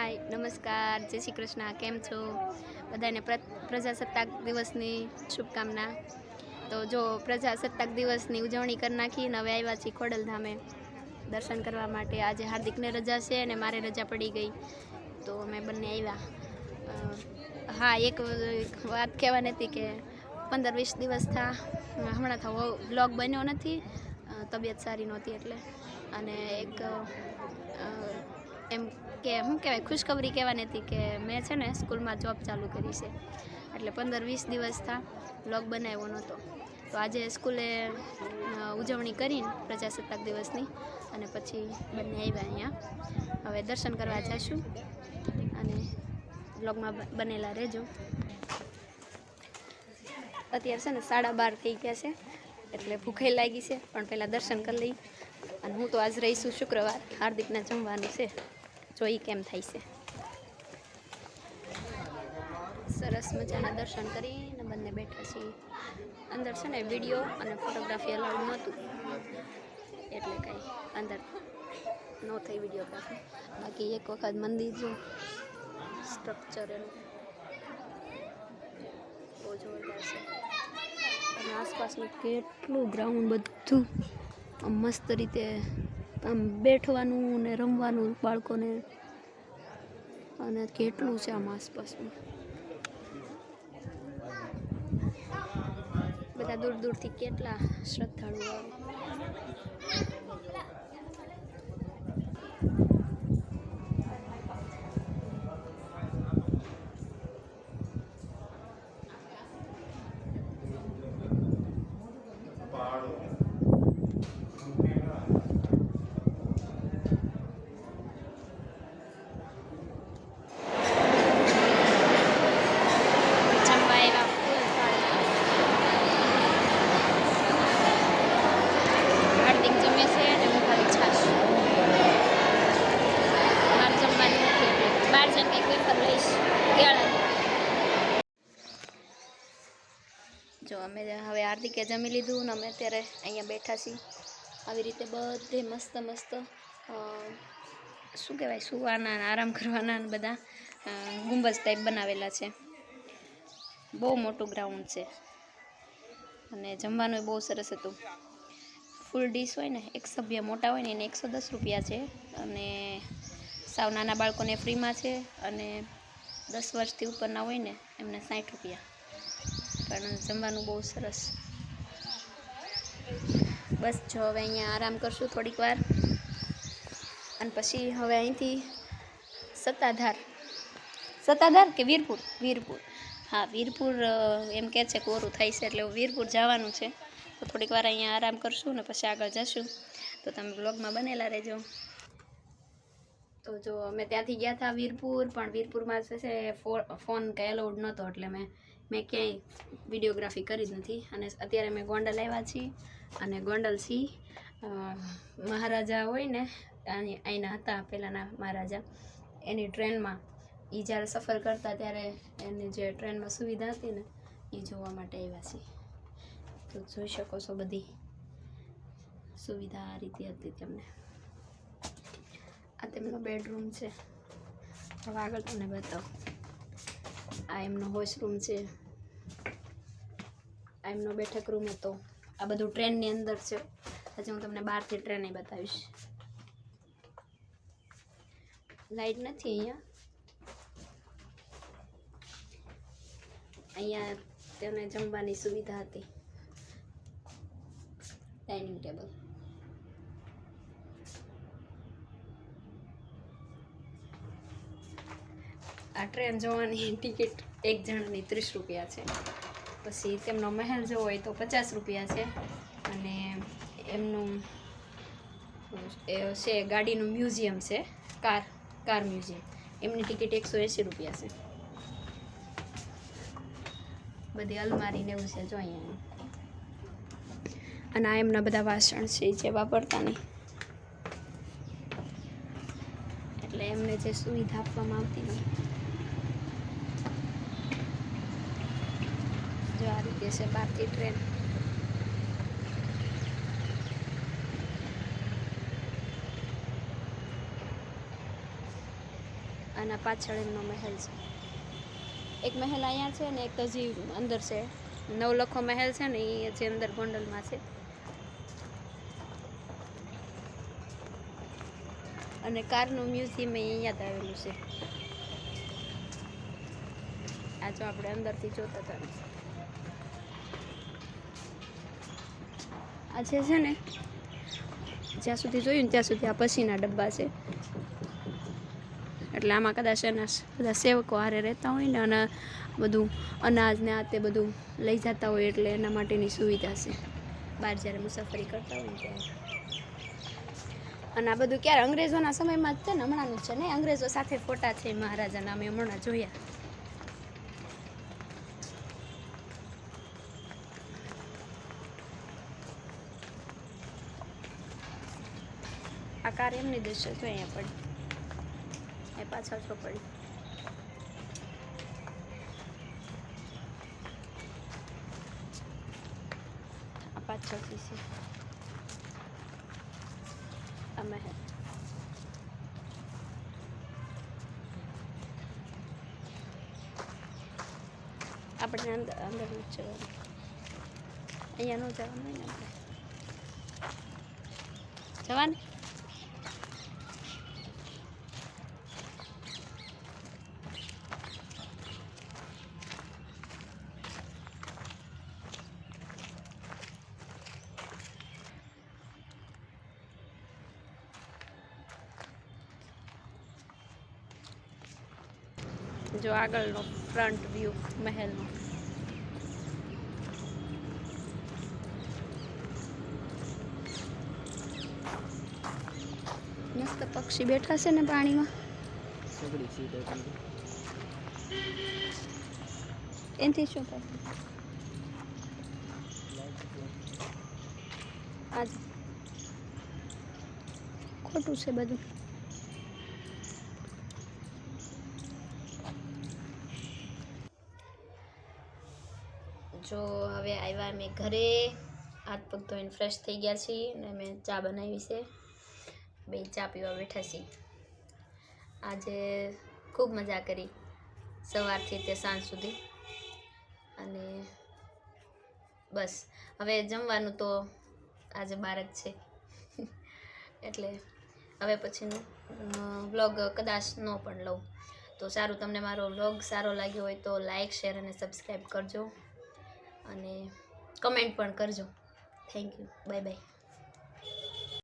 હાય, નમસ્કાર, જય શ્રી કૃષ્ણ, કેમ છો? બધાને પ્ર- પ્રજાસત્તાક દિવસની શુભકામના. તો જો પ્રજાસત્તાક દિવસની ઉજવણી કરી નાખી ને હવે આવ્યા છીએ ખોડલધામે દર્શન કરવા માટે. આજે હાર્દિકને રજા છે અને મારે રજા પડી ગઈ. તો અમે બંને આવ્યા. હા, એક વાત કહેવાની હતી કે પંદર વીસ દિવસ થા, હમણાં થવો બ્લોગ બન્યો નથી. તબિયત સારી નહોતી એટલે. અને એક એમ કે શું કહેવાય, ખુશખબરી કહેવાની હતી કે મેં છે ને સ્કૂલમાં જોબ ચાલુ કરી છે. એટલે પંદર વીસ દિવસ થા બ્લોગ બનાવ્યો નહોતો. તો આજે સ્કૂલે ઉજવણી કરીને પ્રજાસત્તાક દિવસની અને પછી બંને આવ્યા અહીંયા. હવે દર્શન કરવા જઈશું અને બ્લોગમાં બનેલા રહેજો. અત્યારે છે ને સાડા બાર થઈ ગયા છે, એટલે ભૂખે લાગી છે, પણ પહેલાં દર્શન કરી લઈ. અને હું તો આજ રહીશું શુક્રવાર, હાર્દિકના જમવાનું છે. જોઈ કેમ થાય છે. સરસ મજાના દર્શન કરીને બંને બેઠા છીએ. અંદર છે ને વીડિયો અને ફોટોગ્રાફી અલાઉડ નહોતું. એટલે કાંઈ અંદર ન થઈ વિડીયોગ્રાફી બાકી એક વખત મંદિર જો સ્ટ્રક્ચર એનું બહુ જોરદાર છે. અને આસપાસનું કેટલું ગ્રાઉન્ડ બધું મસ્ત રીતે આમ બેઠવાનું ને રમવાનું બાળકોને. અને કેટલું છે આમ આસપાસમાં. બધા દૂર દૂરથી કેટલા શ્રદ્ધાળુઓ આવે જમવા આવ્યા ફૂલ હાર્દિક જમે છે અને હું ખાલી છાશ મારે જમવાનું નથી એટલે બહાર જઈને કંઈક વેફર લઈશ જો અમે હવે હાર્દિકે જમી લીધું ને અમે અત્યારે અહીંયા બેઠા છીએ. આવી રીતે બધે મસ્ત મસ્ત શું કહેવાય, સુવાના આરામ કરવાના ને બધા ગુંબજ ટાઈપ બનાવેલા છે. બહુ મોટું ગ્રાઉન્ડ છે. અને જમવાનું બહુ સરસ હતું. ફૂલ ડીશ હોય ને, એક સભ્ય મોટા હોય ને એને એકસો દસ રૂપિયા છે. અને સાવ નાના બાળકોને ફ્રીમાં છે અને દસ વર્ષથી ઉપરના હોય ને એમને સાઠ રૂપિયા. પણ જમવાનું બહુ સરસ. બસ જો હવે અહીંયા આરામ કરશું થોડીક વાર. અને પછી હવે અહીંથી સત્તાધાર. સત્તાધાર કે વીરપુર? વીરપુર. હા વીરપુર એમ કહે છે કોરું થાય છે એટલે વીરપુર જવાનું છે. તો થોડીક વાર અહીંયા આરામ કરશું ને પછી આગળ જશું. તો તમે બ્લોગમાં બનેલા રહેજો. તો જો અમે ત્યાંથી ગયા હતા વીરપુર, પણ વીરપુરમાં છે છે ફોન કંઈ અલાઉડ નહોતો, એટલે મેં મેં ક્યાંય વિડીયોગ્રાફી કરી જ નથી. અને અત્યારે મેં ગોંડલ આવ્યા છીએ અને ગોંડલ સિંહ મહારાજા હોય ને અહીંના હતા પહેલાંના મહારાજા, એની ટ્રેનમાં એ જ્યારે સફર કરતા ત્યારે એની જે ટ્રેનમાં સુવિધા હતી ને એ જોવા માટે આવ્યા છીએ. તો જોઈ શકો છો બધી સુવિધા આ રીતે હતી તેમને. આ તેમનો બેડરૂમ છે. હવે આગળ તમને બતાવો. આ એમનો વોશરૂમ છે. આ એમનો બેઠક રૂમ હતો. આ બધું ટ્રેનની અંદર છે. હજી હું તમને બહારથી ટ્રેને બતાવીશ. લાઇટ નથી અહીંયા? અહીંયા તેને જમવાની સુવિધા હતી. Dining table. આ ટ્રેન જવાની ટિકિટ એક જણની ત્રીસ રૂપિયા છે. પછી તેમનો મહેલ જવો હોય તો પચાસ રૂપિયા છે. અને એમનું એ છે, ગાડીનું મ્યુઝિયમ છે, કાર કાર મ્યુઝિયમ. એમની ટિકિટ એકસો એંસી રૂપિયા છે. બધી અલમારી ને એવું છે, જો અહીંયા. અને આ એમના બધા વાસણ છે, જે વાપરતા નહીં. એટલે એમને જે સુવિધા આપવામાં આવતી નહીં જો આ રીતે છે બહારથી ટ્રેન. આના પાછળ એમનો મહેલ છે. એક મહેલ અહીંયા છે ને એક હજી અંદર છે. નવલખો મહેલ છે ને એ જે અંદર ગોંડલમાં છે. અને કારનું મ્યુઝિયમ અહીંયા જ આવેલું છે. આ જો આપણે અંદરથી જોતા હતા. ને. આ જે છે ને, જ્યાં સુધી જોયું ને ત્યાં સુધી આ પછીના ડબ્બા છે. એટલે આમાં કદાચ એના બધા સેવકો હારે રહેતા હોય ને અને બધું અનાજ ને આ તે બધું લઈ જતા હોય એટલે એના માટેની સુવિધા છે. બહાર જ્યારે મુસાફરી કરતા હોય ને ત્યારે. અને આ બધું ક્યારે અંગ્રેજોના સમયમાં જ છે ને, હમણાંનું છે ને? અંગ્રેજો સાથે ફોટા છે મહારાજાના, અમે હમણાં જોયા. કાર એમની દૃશ્ય છે અહીંયા પડી. એ પાછળ છો પડી. આ પાછળથી છે. આ હે. આપણે અંદર અંદર જ જવાનું. અહીંયા ન જવાનું હોય જવાનું? જો આગળનો ફ્રન્ટ વ્યૂ મહેલનો. મસ્ત પક્ષી બેઠા છે ને પાણીમાં. એનાથી શું થાય? આજ ખોટું છે બધું. જો હવે આવ્યા અમે ઘરે. હાથ પગ ધોઈને ફ્રેશ થઈ ગયા છીએ અને મેં ચા બનાવી છે. બે ચા પીવા બેઠા છીએ. આજે ખૂબ મજા કરી સવારથી તે સાંજ સુધી. અને બસ, હવે જમવાનું તો આજે બાર જ છે. એટલે હવે પછીનું વ્લોગ કદાચ ન પણ લઉં. તો સારું, તમને મારો વ્લોગ સારો લાગ્યો હોય તો લાઇક શેર અને સબસ્ક્રાઈબ કરજો. અને કમેન્ટ પણ કરજો. Thank you bye bye